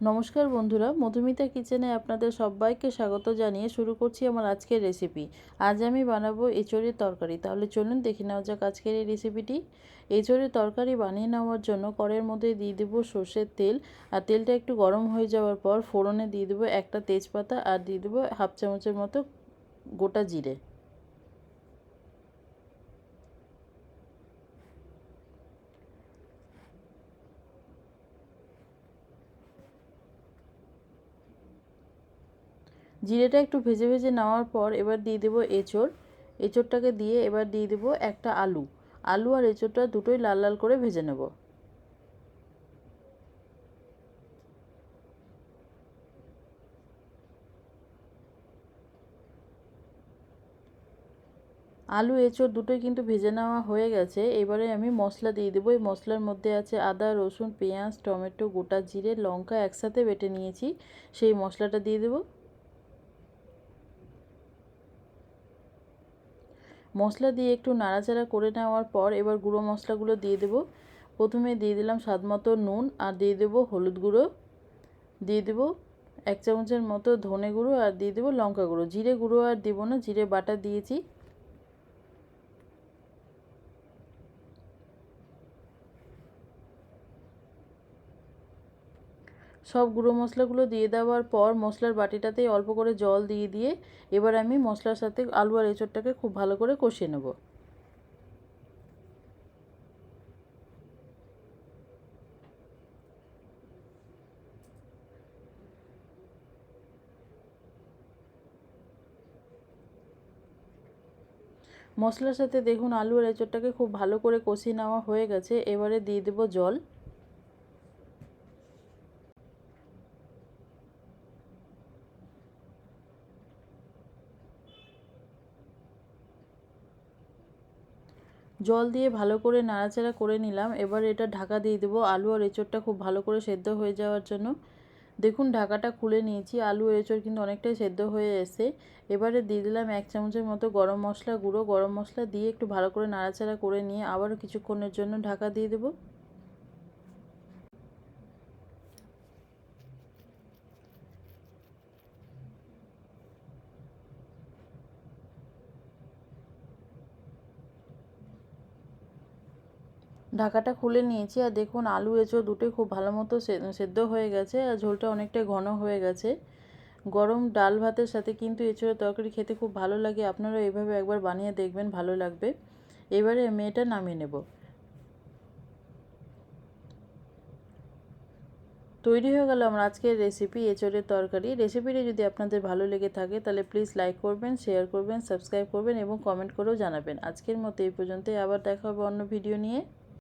নমস্কার বন্ধুরা, মধুমিতা কিচেনে আপনাদের সবাইকে স্বাগত জানিয়ে শুরু করছি আমার আজকের রেসিপি আজ আমি বানাবো এঁচড়ের তরকারি। তাহলে চলুন দেখে নেওয়া যাক আজকের এই রেসিপিটি এঁচড়ের তরকারি বানিয়ে নেওয়ার জন্য কড়ের মধ্যে দিয়ে দেবো সর্ষের তেল। আর তেলটা একটু গরম হয়ে যাওয়ার পর ফোড়নে দিয়ে দেবো একটা তেজপাতা আর দিয়ে দেবো হাফ চামচের মতো গোটা জিরে। জিরেটা একটু ভেজে ভেজে নেওয়ার পর এবার দিয়ে দেবো এঁচড়। এঁচড়টাকে দিয়ে এবার দিয়ে দেবো একটা আলু। আলু আর এঁচড়টা দুটোই লাল লাল করে ভেজে নেব। আলু, এঁচড় দুটোই কিন্তু ভেজে নেওয়া হয়ে গেছে। এবারে আমি মশলা দিয়ে দেবো। এই মশলার মধ্যে আছে আদা, রসুন, পেঁয়াজ, টমেটো, গোটা জিরে, লঙ্কা একসাথে বেটে নিয়েছি। সেই মশলাটা দিয়ে দেবো। মশলা দিয়ে একটু নাড়াচাড়া করে নেওয়ার পর এবার গুঁড়ো মশলাগুলো দিয়ে দেব। প্রথমে দিয়ে দিলাম স্বাদ মতো নুন আর দিয়ে দেব হলুদ গুঁড়ো। দিয়ে দেব এক চামচের মতো ধনে গুঁড়ো আর দিয়ে দেবো লঙ্কা গুঁড়ো। জিরে গুঁড়ো আর দেবো না, জিরে বাটা দিয়েছি। সব গুঁড়ো মশলাগুলো দিয়ে দেওয়ার পর মশলার বাটিটাতেই অল্প করে জল দিয়ে দিয়ে এবার আমি মশলার সাথে আলু আর এঁচড়টাকে খুব ভালো করে কষিয়ে নেব। মশলার সাথে দেখুন আলু আর এঁচড়টাকে খুব ভালো করে কষিয়ে নেওয়া হয়ে গেছে, এবারে দিয়ে দেবো জল। জল দিয়ে ভালো করে নাড়াচাড়া করে নিলাম। এবার এটা ঢাকা দিয়ে দেবো। আলু আর এঁচড়টা খুব ভালো করে সেদ্ধ হয়ে যাওয়ার জন্য। দেখুন, ঢাকাটা খুলে নিয়েছি। আলু এঁচড় কিন্তু অনেকটাই সেদ্ধ হয়ে এসে এবারে দিয়ে দিলাম এক চামচের মতো গরম মশলা গুঁড়ো। গরম মশলা দিয়ে একটু ভালো করে নাড়াচাড়া করে নিয়ে আবারও কিছুক্ষণের জন্য ঢাকা দিয়ে দেবো। ঢাকাটা খুলে নিয়েছি আর দেখুন আলু এঁচড় দুটোই খুব ভালো মতো সেদ্ধ হয়ে গেছে আর ঝোলটা অনেকটাই ঘন হয়ে গেছে। গরম ডাল ভাতের সাথে কিন্তু এঁচড়ের তরকারি খেতে খুব ভালো লাগে। আপনারা এভাবে একবার বানিয়ে দেখবেন, ভালো লাগবে। এবারে মেয়েটা নামিয়ে নেব। তৈরি হয়ে গেল আমার আজকের রেসিপি এঁচড়ের তরকারি। রেসিপিটি যদি আপনাদের ভালো লেগে থাকে, তাহলে প্লিজ লাইক করবেন শেয়ার করবেন সাবস্ক্রাইব করবেন এবং কমেন্ট করেও জানাবেন। আজকের মতো এই পর্যন্তই। আবার দেখা হবে অন্য ভিডিও নিয়ে।